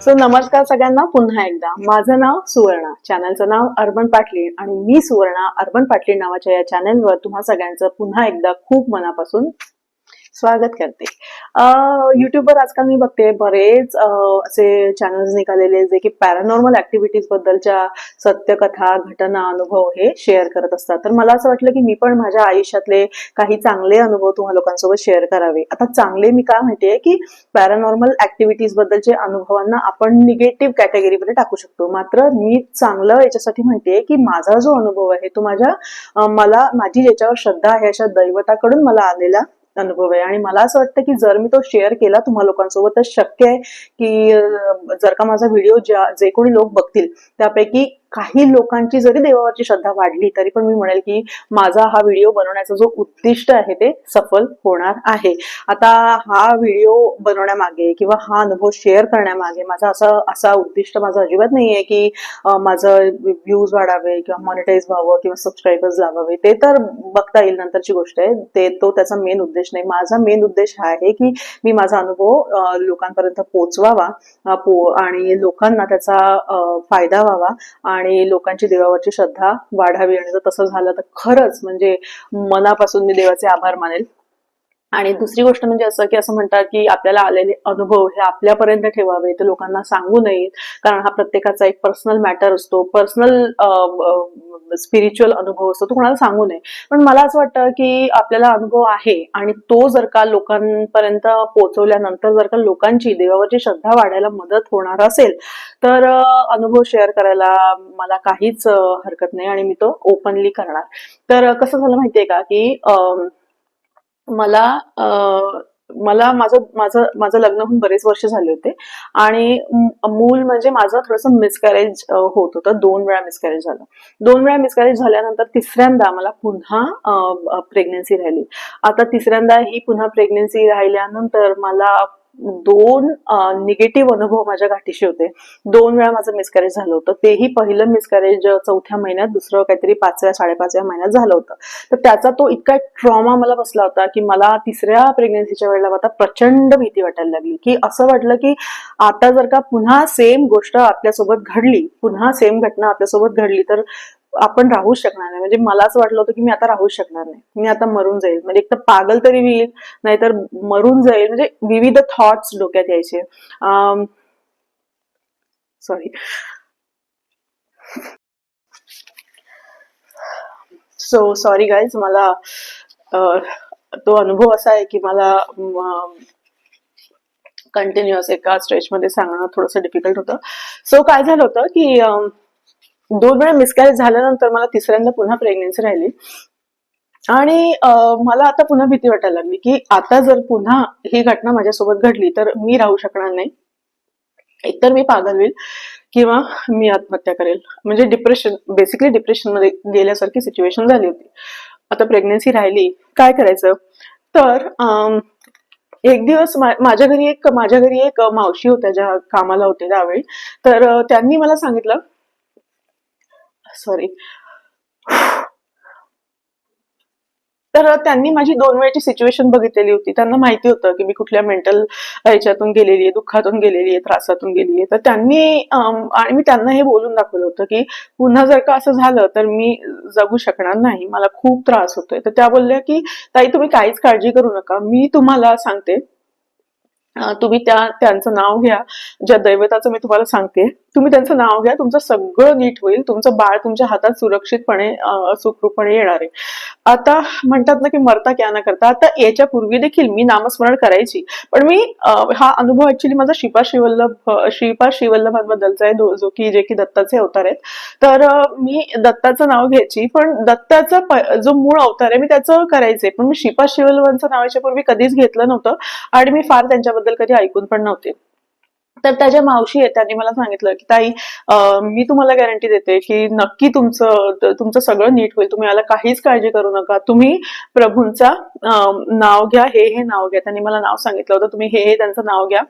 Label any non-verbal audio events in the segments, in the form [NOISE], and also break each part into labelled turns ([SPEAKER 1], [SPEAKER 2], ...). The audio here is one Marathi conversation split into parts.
[SPEAKER 1] सो नमस्कार सगळ्यांना पुन्हा एकदा. माझं नाव सुवर्णा. चॅनलचं नाव अर्बन पाटलीन आणि मी सुवर्णा अर्बन पाटलीन नावाच्या या चॅनलवर तुम्हा सगळ्यांचं पुन्हा एकदा खूप मनापासून स्वागत करते. युट्यूबवर आजकाल मी बघते बरेच असे चॅनल्स निघालेले जे की पॅरानॉर्मल ऍक्टिव्हिटीज बद्दलच्या सत्यकथा घटना अनुभव हे शेअर करत असतात. तर मला असं वाटलं की मी पण माझ्या आयुष्यातले काही चांगले अनुभव तुम्हा लोकांसोबत शेअर करावे. आता चांगले मी काय म्हणते की पॅरानॉर्मल ऍक्टिव्हिटीज बद्दलचे अनुभवांना आपण निगेटिव्ह कॅटेगरीमध्ये टाकू शकतो. मात्र मी चांगलं याच्यासाठी म्हणते की माझा जो अनुभव आहे तो माझ्या मला माझी ज्याच्यावर श्रद्धा आहे अशा दैवताकडून मला आलेला अनुभव आहे. आणि मला असं वाटतं की जर मी तो शेअर केला तुम्हा लोकांसोबत तर शक्य आहे की जर का माझा व्हिडिओ ज्या जे कोणी लोक बघतील त्यापैकी काही लोकांची जरी देवावरची श्रद्धा वाढली तरी पण मी म्हणेल की माझा हा व्हिडिओ बनवण्याचा जो उद्दिष्ट आहे ते सफल होणार आहे. आता हा व्हिडिओ बनवण्यामागे किंवा हा अनुभव शेअर करण्यामागे माझा असा असा उद्दिष्ट माझा अजिबात नाहीये की माझं व्ह्यूज वाढावे किंवा मॉनिटाईज व्हावं किंवा सबस्क्रायबर्स लावावे. ते तर बघता येईल नंतरची गोष्ट आहे. ते तो त्याचा मेन उद्देश नाही. माझा मेन उद्देश हा आहे की मी माझा अनुभव लोकांपर्यंत पोहोचवावा आणि लोकांना त्याचा फायदा व्हावा. आणि लोकांची देवावरची श्रद्धा वाढावी आणि जर तसं झालं तर खरंच म्हणजे मनापासून मी देवाचे आभार मानेल. आणि दुसरी गोष्ट म्हणजे असं की असं म्हणतात की आपल्याला आलेले अनुभव हे आपल्यापर्यंत ठेवावे ते लोकांना सांगू नयेत. कारण हा प्रत्येकाचा एक पर्सनल मॅटर असतो. पर्सनल स्पिरिच्युअल अनुभव असतो. तो कोणाला सांगू नये. पण मला असं वाटतं की आपल्याला अनुभव आहे आणि तो जर का लोकांपर्यंत पोहोचवल्यानंतर जर का लोकांची देवावरची श्रद्धा वाढायला मदत होणार असेल तर अनुभव शेअर करायला मला काहीच हरकत नाही आणि मी तो ओपनली करणार. तर कसं झालं माहितीये का की मला मला माझं माझं माझं लग्न होऊन बरेच वर्ष झाले होते. आणि मूल म्हणजे माझं थोडंसं मिसकॅरेज होत होतं. दोन वेळा मिसकॅरेज झालं. दोन वेळा मिसकॅरेज झाल्यानंतर तिसऱ्यांदा मला पुन्हा प्रेग्नेन्सी राहिली. आता तिसऱ्यांदा ही पुन्हा प्रेग्नेन्सी राहिल्यानंतर मला दोन निगेटिव्ह अनुभव माझ्या गाठीशी होते. दोन वेळा माझं मिसकॅरेज झालं होतं. तेही पहिलं मिसकॅरेज चौथ्या महिन्यात दुसरं काहीतरी पाचव्या साडेपाचव्या महिन्यात झालं होतं. तर त्याचा तो इतका ट्रॉमा मला बसला होता की मला तिसऱ्या प्रेग्नेन्सीच्या वेळेला आता प्रचंड भीती वाटायला लागली. की असं वाटलं की आता जर का पुन्हा सेम गोष्ट आपल्यासोबत घडली पुन्हा सेम घटना आपल्यासोबत घडली तर आपण राहू शकणार नाही. म्हणजे मला असं वाटलं होतं की मी आता राहू शकणार नाही. मी आता मरून जाईल. म्हणजे एक तर पागल तरी होईल नाहीतर मरून जाईल. म्हणजे विविध थॉट्स डोक्यात यायचे. सॉरी सो सॉरी गाईज मला तो अनुभव असा आहे की मला कंटिन्युअस एका स्ट्रेचमध्ये सांगणं थोडंसं डिफिकल्ट होतं. सो काय झालं होतं की दोन वेळा मिसकॅरेज झाल्यानंतर मला तिसऱ्यांदा पुन्हा प्रेग्नेन्सी राहिली. आणि मला आता पुन्हा भीती वाटायला लागली की आता जर पुन्हा ही घटना माझ्यासोबत घडली तर मी राहू शकणार नाही. एकतर मी पागल होईल किंवा मी आत्महत्या करेल. म्हणजे डिप्रेशन बेसिकली डिप्रेशनमध्ये गेल्यासारखी सिच्युएशन झाली होती. आता प्रेग्नेन्सी राहिली काय करायचं? तर अं, एक दिवस माझ्या घरी एक माझ्या घरी एक मावशी होत्या ज्या कामाला होते त्यावेळी. तर त्यांनी मला सांगितलं सॉरी तर त्यांनी माझी दोन वेळची सिच्युएशन बघितलेली होती. त्यांना माहिती होतं की मी कुठल्या मेंटल ह्याच्यातून गेलेली आहे दुःखातून गेलेली आहे त्रासातून गेली आहे. तर त्यांनी आणि मी त्यांना हे बोलून दाखवलं होतं की पुन्हा जर का असं झालं तर मी जगू शकणार नाही. मला खूप त्रास होतोय. तर त्या बोलल्या की ताई तुम्ही काहीच काळजी करू नका. मी तुम्हाला सांगते तुम्ही त्या त्यांचं नाव घ्या. ज्या दैवताचं मी तुम्हाला सांगते तुम्ही त्यांचं नाव घ्या. तुमचं सगळं नीट होईल. तुमचं बाळ तुमच्या हातात सुरक्षितपणे सुखरूपणे सुखरूपपणे येणार आहे. आता म्हणतात ना की मरता क्या ना करता. आता याच्या पूर्वी देखील मी नामस्मरण करायची. पण मी हा अनुभव ऍक्च्युली माझा शिपा श्रीवल्लभ शिपा श्रीपा श्रीवल्लभांबद्दलचा आहे. जो की जे की दत्ताचे अवतार आहेत. तर मी दत्ताचं नाव घ्यायची. पण दत्ताचा जो मूळ अवतार आहे मी त्याचं करायचे पण मी शिपा श्रीवल्लभांचं नाव याच्या पूर्वी कधीच घेतलं नव्हतं. आणि मी फार त्यांच्याबद्दल कधी ऐकून पण नव्हते. तर त्याच्या मावशी आहेत त्यांनी मला सांगितलं की ताई मी तुम्हाला गॅरंटी देते की नक्की तुमचं तुमचं सगळं नीट होईल. तुम्ही याला काहीच काळजी करू नका. तुम्ही प्रभूंचा नाव घ्या हे हे नाव घ्या. त्यांनी मला नाव सांगितलं होतं तुम्ही हे हे त्यांचं नाव घ्या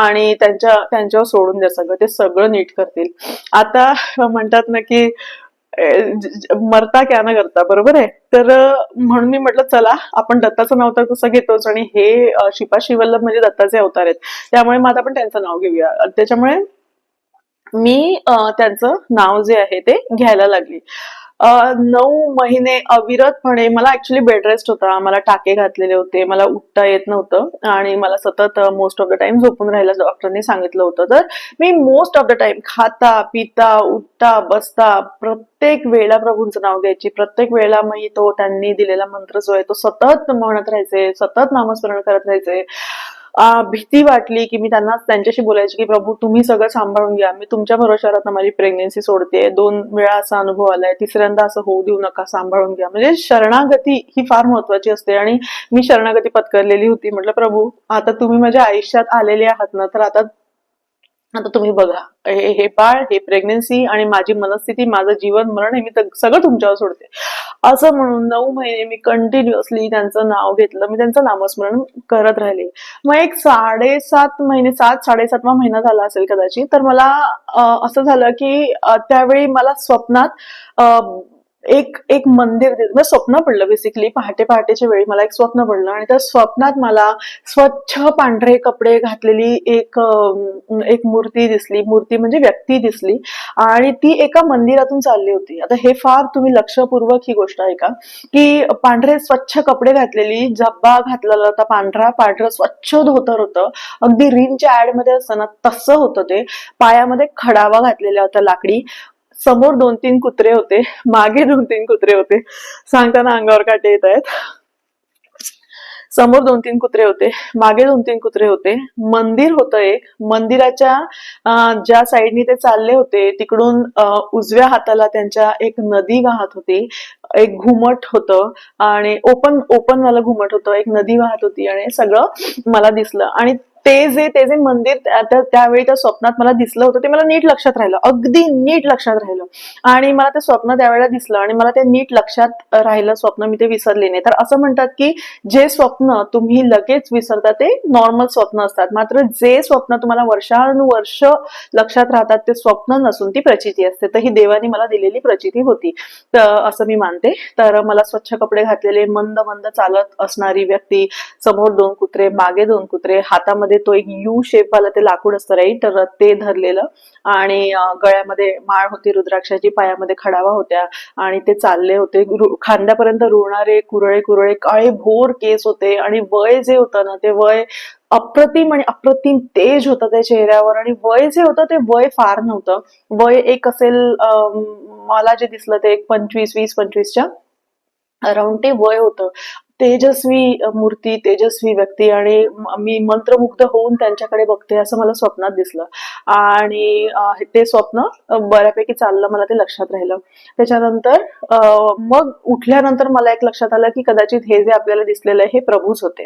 [SPEAKER 1] आणि त्यांच्या त्यांच्यावर सोडून द्या सगळं. ते सगळं नीट करतील. आता म्हणतात ना की मरता क्या न करता बरोबर आहे? तर म्हणून मी म्हटलं चला आपण दत्ताचं नाव तर तसं घेतोच आणि हे शिपा शिपाशी वल्लभ म्हणजे दत्ताचे अवतार आहेत. त्यामुळे मग आता आपण त्यांचं नाव घेऊया. त्याच्यामुळे मी त्यांचं नाव जे आहे ते घ्यायला लागली. नऊ महिने अविरतपणे मला ऍक्च्युली बेड रेस्ट होता. मला टाके घातलेले होते. मला उठता येत नव्हतं. आणि मला सतत मोस्ट ऑफ द टाइम झोपून राहायला डॉक्टरने सांगितलं होतं. तर मी मोस्ट ऑफ द टाइम खाता पिता उठता बसता प्रत्येक वेळेला प्रभूंचं नाव घ्यायची. प्रत्येक वेळेला मी तो त्यांनी दिलेला मंत्र जो आहे तो सतत म्हणत राहायचे सतत नामस्मरण करत राहायचे. भीती वाटली की मी त्यांना त्यांच्याशी बोलायची की प्रभू तुम्ही सगळं सांभाळून घ्या. मी तुमच्या भरोशावर माझी प्रेग्नेन्सी सोडते. दोन वेळा असा अनुभव आलाय. तिसऱ्यांदा असं होऊ देऊ नका. सांभाळून घ्या. म्हणजे शरणागती ही फार महत्वाची असते. आणि मी शरणागती पत्करलेली होती. म्हटलं प्रभू आता तुम्ही माझ्या आयुष्यात आलेले आहात ना तर आता आता तुम्ही बघा हे हे बाळ हे प्रेग्नेन्सी आणि माझी मनस्थिती माझं जीवन मरण हे मी सगळं तुमच्यावर सोडते. असं म्हणून नऊ महिने मी कंटिन्युअसली त्यांचं नाव घेतलं. मी त्यांचं नामस्मरण करत राहिले. मग एक साडेसात महिने सात साडेसातवा महिना झाला असेल कदाचित तर मला असं झालं की त्यावेळी मला स्वप्नात एक एक मंदिर मला म्हणजे स्वप्न पडलं बेसिकली पहाटे पहाटेच्या वेळी मला एक स्वप्न पडलं आणि त्या स्वप्नात मला स्वच्छ पांढरे कपडे घातलेली एक एक मूर्ती दिसली. मूर्ती म्हणजे व्यक्ती दिसली. आणि ती एका मंदिरातून चालली होती. आता हे फार तुम्ही लक्षपूर्वक ही गोष्ट ऐका की पांढरे स्वच्छ कपडे घातलेली जब्बा घातलेला होता पांढरा पांढरं स्वच्छ धोतर होतं. अगदी रिनच्या ऍडमध्ये तसं होतं ते. पायामध्ये खडावा घातलेला होता लाकडी. समोर दोन तीन कुत्रे होते मागे दोन तीन कुत्रे होते. सांगताना अंगावर काटे येत आहेत. समोर दोन तीन कुत्रे होते मागे दोन तीन कुत्रे होते. मंदिर होतं एक. मंदिराच्या ज्या साईडनी ते चालले होते तिकडून उजव्या हाताला त्यांच्या एक नदी वाहत होती. एक घुमट होतं आणि ओपन ओपन वाला घुमट होतं. एक नदी वाहत होती आणि सगळं मला दिसलं. आणि ते जे ते जे मंदिर त्यावेळी त्या स्वप्नात मला दिसलं होतं ते मला नीट लक्षात राहिलं. अगदी नीट लक्षात राहिलं. आणि मला ते स्वप्न त्यावेळेला दिसलं आणि मला ते नीट लक्षात राहिलं स्वप्न मी ते विसरले नाही. तर असं म्हणतात की जे स्वप्न तुम्ही लगेच विसरता ते नॉर्मल स्वप्न असतात. मात्र जे स्वप्न तुम्हाला वर्षानुवर्ष लक्षात राहतात ते स्वप्न नसून ती प्रचिती असते. तर ही देवानी मला दिलेली प्रचिती होती. तर असं मी मानते. तर मला स्वच्छ कपडे घातलेले मंद मंद चालत असणारी व्यक्ती समोर दोन कुत्रे मागे दोन कुत्रे हातामध्ये तो एक यू शेप वाला ते लाकूड असतं राईट तर ते धरलेलं. आणि गळ्यामध्ये माळ होती रुद्राक्षाची पायामध्ये खडावा होत्या आणि ते चालले होते. खांद्यापर्यंत रुळणारे कुरळे कुरळे काळे भोर केस होते आणि वय जे होतं ना ते वय अप्रतिम आणि अप्रतिम तेज होतं त्या चेहऱ्यावर आणि वय जे होतं ते वय फार नव्हतं. वय एक असेल अं, मला जे दिसलं ते एक पंचवीस वीस पंचवीसच्या अराउंड ते वय होतं. तेजस्वी मूर्ती तेजस्वी व्यक्ती आणि मी मंत्रमुग्ध होऊन त्यांच्याकडे बघते असं मला स्वप्नात दिसलं. आणि ते स्वप्न बऱ्यापैकी चाललं मला ते लक्षात राहिलं. त्याच्यानंतर मग उठल्यानंतर मला एक लक्षात आलं की कदाचित हे जे आपल्याला दिसलेलं आहे हे प्रभूच होते.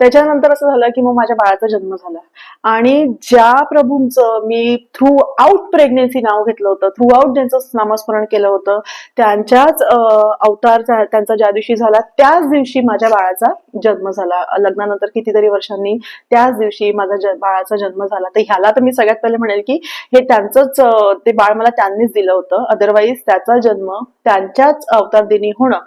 [SPEAKER 1] त्याच्यानंतर असं झालं की मग माझ्या बाळाचा जन्म झाला. आणि ज्या प्रभूंचं मी थ्रू आउट प्रेग्नेन्सी नाव घेतलं होतं थ्रू आउट ज्यांचं नामस्मरण केलं होतं त्यांच्याच अवतार त्यांचा ज्या दिवशी झाला त्याच दिवशी माझ्या बाळाचा जन्म झाला. लग्नानंतर कितीतरी वर्षांनी त्याच दिवशी माझा बाळाचा जन्म झाला. तर ह्याला तर मी सगळ्यात पहिले म्हणेल की हे त्यांचंच ते बाळ मला त्यांनीच दिलं होतं. अदरवाईज त्याचा जन्म त्यांच्याच अवतार दिनी होणं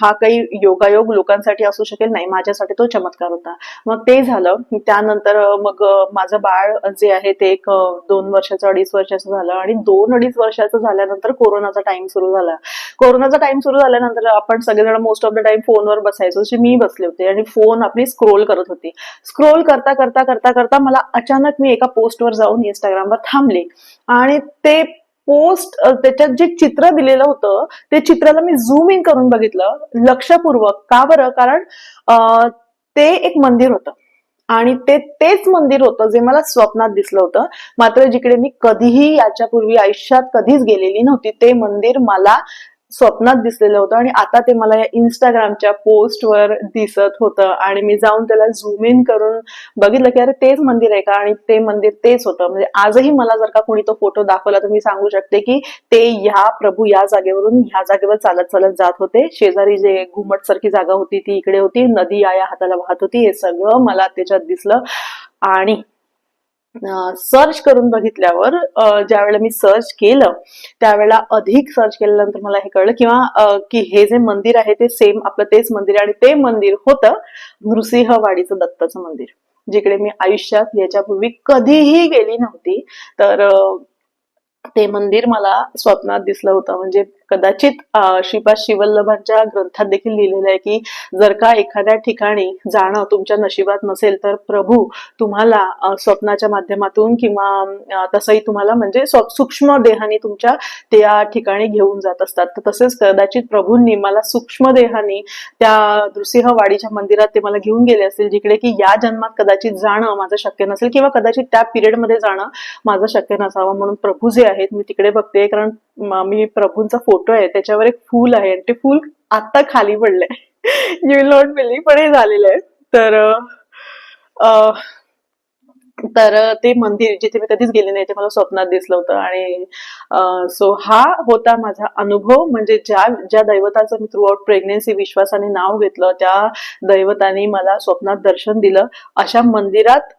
[SPEAKER 1] हा काही योगायोग लोकांसाठी असू शकेल नाही माझ्यासाठी तो चमत्कार होता. मग ते झालं. त्यानंतर मग माझं बाळ जे आहे ते एक दोन वर्षाचं अडीच वर्षाचं झालं आणि दोन अडीच वर्षाचं झाल्यानंतर कोरोनाचा टाइम सुरू झाला. कोरोनाचा टाइम सुरू झाल्यानंतर आपण सगळेजण मोस्ट ऑफ द टाइम फोनवर बसायचो जशी मी बसले होते आणि फोन आपली स्क्रोल करत होती. स्क्रोल करता करता करता करता मला अचानक मी एका पोस्टवर जाऊन इंस्टाग्रामवर थांबले. आणि ते पोस्ट त्याच्यात जे चित्र दिलेलं होतं ते चित्राला मी झूम इन करून बघितलं लक्षपूर्वक. का बरं? कारण ते एक मंदिर होतं. आणि ते तेच मंदिर होतं जे मला स्वप्नात दिसलं होतं. मात्र जिकडे मी कधीही याच्यापूर्वी आयुष्यात कधीच गेलेली नव्हती ते मंदिर मला स्वप्नात दिसलेलं होतं आणि आता ते मला या इंस्टाग्रामच्या पोस्टवर दिसत होतं आणि मी जाऊन त्याला झूम इन करून बघितलं की अरे तेच मंदिर आहे का? आणि ते मंदिर तेच होतं. म्हणजे आजही मला जर का कोणी तो फोटो दाखवला तर मी सांगू शकते की ते ह्या प्रभू या जागेवरून ह्या जागेवर चालत चालत जात होते. शेजारी जे घुमट सारखी जागा होती ती इकडे होती. नदी या या हाताला वाहत होती. हे सगळं मला त्याच्यात दिसलं. आणि सर्च करून बघितल्यावर ज्यावेळेला मी सर्च केलं त्यावेळेला अधिक सर्च केल्यानंतर मला हे कळलं किंवा की हे जे मंदिर आहे ते सेम आपलं तेच मंदिर आहे आणि ते मंदिर होतं नृसिंहवाडीचं दत्ताचं मंदिर जिकडे मी आयुष्यात याच्यापूर्वी कधीही गेली नव्हती. तर ते मंदिर मला स्वप्नात दिसलं होतं. म्हणजे कदाचित श्रीपाद शिवल्लभांच्या ग्रंथात देखील लिहिलेलं आहे की जर का एखाद्या ठिकाणी जाणं तुमच्या नशिबात नसेल तर प्रभू तुम्हाला स्वप्नाच्या माध्यमातून किंवा तसंही तुम्हाला म्हणजे सूक्ष्म देहाने तुमच्या त्या ठिकाणी घेऊन जात असतात. तर तसेच कदाचित प्रभूंनी मला सूक्ष्म देहाने त्या नृसिंहवाडीच्या मंदिरात ते मला घेऊन गेले असतील जिकडे की या जन्मात कदाचित जाणं माझं शक्य नसेल किंवा कदाचित त्या पिरियडमध्ये जाणं माझं शक्य नसावं. म्हणून प्रभू जे आहेत मी तिकडे बघते कारण मी प्रभूंचा फोटो आहे त्याच्यावर एक फूल आहे आणि ते फूल आत्ता खाली पडलंय. यू विल नॉट बिलीव्ह पण हे झालेलं आहे. तर तर ते मंदिर जिथे मी कधीच गेले नाही ते मला स्वप्नात दिसलं होतं. आणि सो हा होता माझा अनुभव. म्हणजे ज्या ज्या दैवताचं मी थ्रू आउट प्रेग्नेन्सी विश्वासाने नाव घेतलं त्या दैवताने मला स्वप्नात दर्शन दिलं. अशा मंदिरात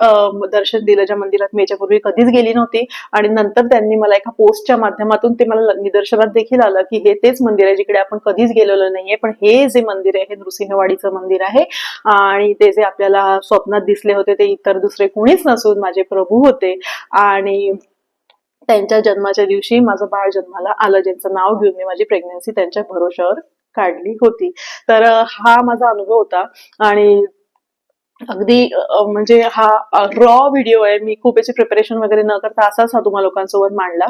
[SPEAKER 1] दर्शन दिलं ज्या मंदिरात मी याच्यापूर्वी कधीच गेली नव्हती. आणि नंतर त्यांनी मला एका पोस्टच्या माध्यमातून ते मला निदर्शनात देखील आलं की हे तेच मंदिर आहे जिकडे आपण कधीच गेलेलो नाहीये पण हे जे मंदिर आहे हे नृसिंहवाडीचं मंदिर आहे. आणि ते जे आपल्याला स्वप्नात दिसले होते ते इतर दुसरे कोणीच नसून माझे प्रभू होते. आणि त्यांच्या जन्माच्या दिवशी माझं बाळ जन्माला आलं ज्यांचं नाव घेऊन मी माझी प्रेग्नन्सी त्यांच्या भरोशावर काढली होती. तर हा माझा अनुभव होता. आणि अगदी म्हणजे हा रॉ व्हिडिओ आहे. मी खूप याची प्रिपरेशन वगैरे न करता असाच हा तुम्हाला लोकांसोबत मांडला.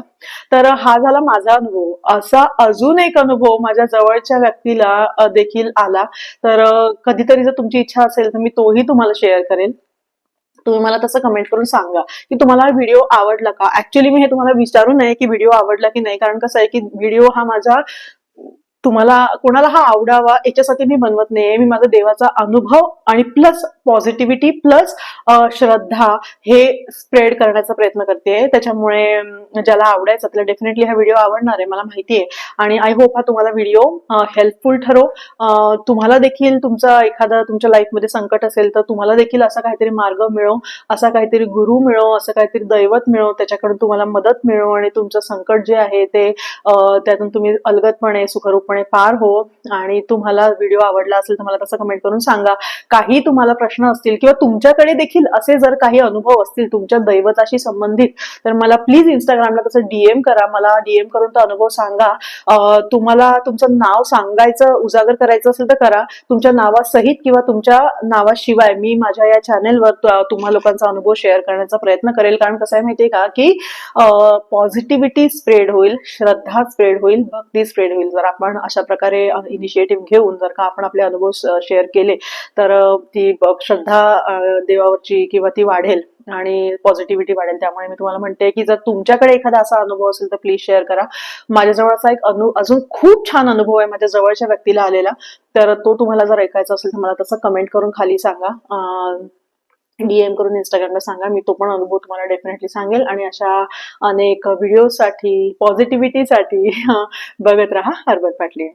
[SPEAKER 1] तर हा झाला माझा अनुभव. असा अजून एक अनुभव माझ्या जवळच्या व्यक्तीला देखील आला. तर कधीतरी जर तुमची इच्छा असेल तर मी तोही तुम्हाला शेअर करेन तुम्ही मला तसं कमेंट करून सांगा की तुम्हाला व्हिडिओ आवडला का? ऍक्च्युली मी हे तुम्हाला विचारू नये की व्हिडिओ आवडला की नाही कारण कसं आहे की व्हिडिओ हा माझा तुम्हाला कोणाला हा आवडावा याच्यासाठी मी बनवत नाहीये. मी माझा देवाचा अनुभव आणि प्लस पॉझिटिव्हिटी प्लस श्रद्धा हे स्प्रेड करण्याचा प्रयत्न करते. त्याच्यामुळे ज्याला आवडायचं त्याला डेफिनेटली हा व्हिडिओ आवडणार आहे मला माहिती आहे. आणि आय होप हा तुम्हाला व्हिडिओ हेल्पफुल ठरो. तुम्हाला देखील तुमचा एखादा तुमच्या लाईफमध्ये संकट असेल तर तुम्हाला देखील असा काहीतरी मार्ग मिळो असा काहीतरी गुरु मिळो असं काहीतरी दैवत मिळो त्याच्याकडून तुम्हाला मदत मिळो आणि तुमचं संकट जे आहे ते त्यातून तुम्ही अलगतपणे सुखरूप सुखरूपपणे पार हो आणि तुम्हाला व्हिडिओ आवडला असेल तर मला तसं कमेंट करून सांगा. काही तुम्हाला प्रश्न असतील किंवा तुमच्याकडे देखील असे जर काही अनुभव असतील तुमच्या दैवताशी संबंधित तर मला प्लीज इंस्टाग्रामला तसं डीएम करा. मला डीएम करून तो अनुभव सांगा. तुम्हाला तुमचं नाव सांगायचं उजागर करायचं असेल तर करा. तुमच्या नावासहित किंवा तुमच्या नावाशिवाय मी माझ्या या चॅनेलवर तुम्हा लोकांचा अनुभव शेअर करण्याचा प्रयत्न करेल. कारण कसं आहे माहितीये का की पॉझिटिव्हिटी स्प्रेड होईल श्रद्धा स्प्रेड होईल भक्ती स्प्रेड होईल. जर आपण अशा प्रकारे इनिशिएटिव्ह घेऊन जर का आपण आपले अनुभव शेअर केले तर ती श्रद्धा देवावरची किंवा ती वाढेल आणि पॉझिटिव्हिटी वाढेल. त्यामुळे मी तुम्हाला म्हणते की जर तुमच्याकडे एखादा असा अनुभव असेल तर प्लीज शेअर करा. माझ्याजवळ असा एक अनु अजून खूप छान अनुभव आहे माझ्या जवळच्या व्यक्तीला आलेला. तर तो तुम्हाला जर ऐकायचा असेल तर मला तसं कमेंट करून खाली सांगा. डीएम करून इंस्टाग्रामला सांगा. मी तो पण अनुभव तुम्हाला डेफिनेटली सांगेल. आणि अशा अनेक व्हिडिओसाठी पॉझिटिव्हिटीसाठी [LAUGHS] बघत राहा हरबत पाटली.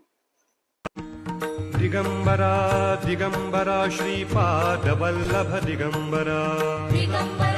[SPEAKER 2] दिगंबरा दिगंबरा श्रीपादवल्लभ दिगंबरा.
[SPEAKER 3] दिगंबर